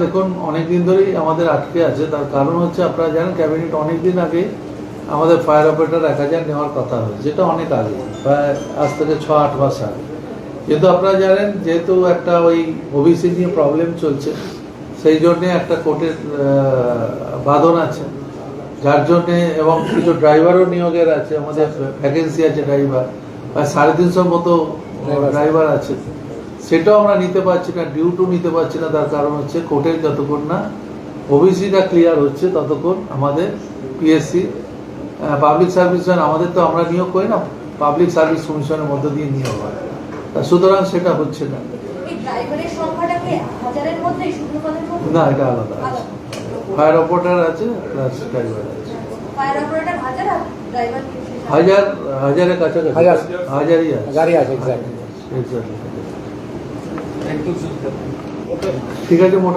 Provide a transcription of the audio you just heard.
দেখুন অনেকদিন ধরেই আমাদের আটকে আছে। তার কারণ হচ্ছে আপনারা জানেন ক্যাবিনেট অনেকদিন আগে আমাদের ফায়ার অপারেটর এক হাজার নেওয়ার কথা হয়েছে যেটা অনেক আগে প্রায় আজ থেকে ছ আট মাস আগে। কিন্তু আপনারা জানেন যেহেতু একটা ওই ওবিসি নিয়ে প্রবলেম চলছে সেই জন্যে একটা কোর্টের বাঁধন আছে। যার জন্যে এবং কিছু ড্রাইভারও নিয়োগের আছে আমাদের ভ্যাকেন্সি আছে ড্রাইভার প্রায় সাড়ে তিনশোর মতো ড্রাইভার আছে। সেটাও আমরা নিতে পারছি না ডিউটু নিতে পারছি না তার কারণ হচ্ছে কোর্টের যতক্ষণ না ওবিসিটা ক্লিয়ার হচ্ছে ততক্ষণ আমাদের পিএসসি পাবলিক সার্ভিস আমাদের তো আমরা নিয়োগ করি না পাবলিক সার্ভিস কমিশনের মধ্য দিয়ে নিয়োগ হয়। তা সুতরাং সেটা হচ্ছে না। না এটা আলাদা আছে। ফায়ার অপারেটার আছে প্লাস ড্রাইভার আছে। হাজার হাজারের কাছাকাছি। হাজার। হাজারই আছে। গাড়ি আছে. ঠিক আছে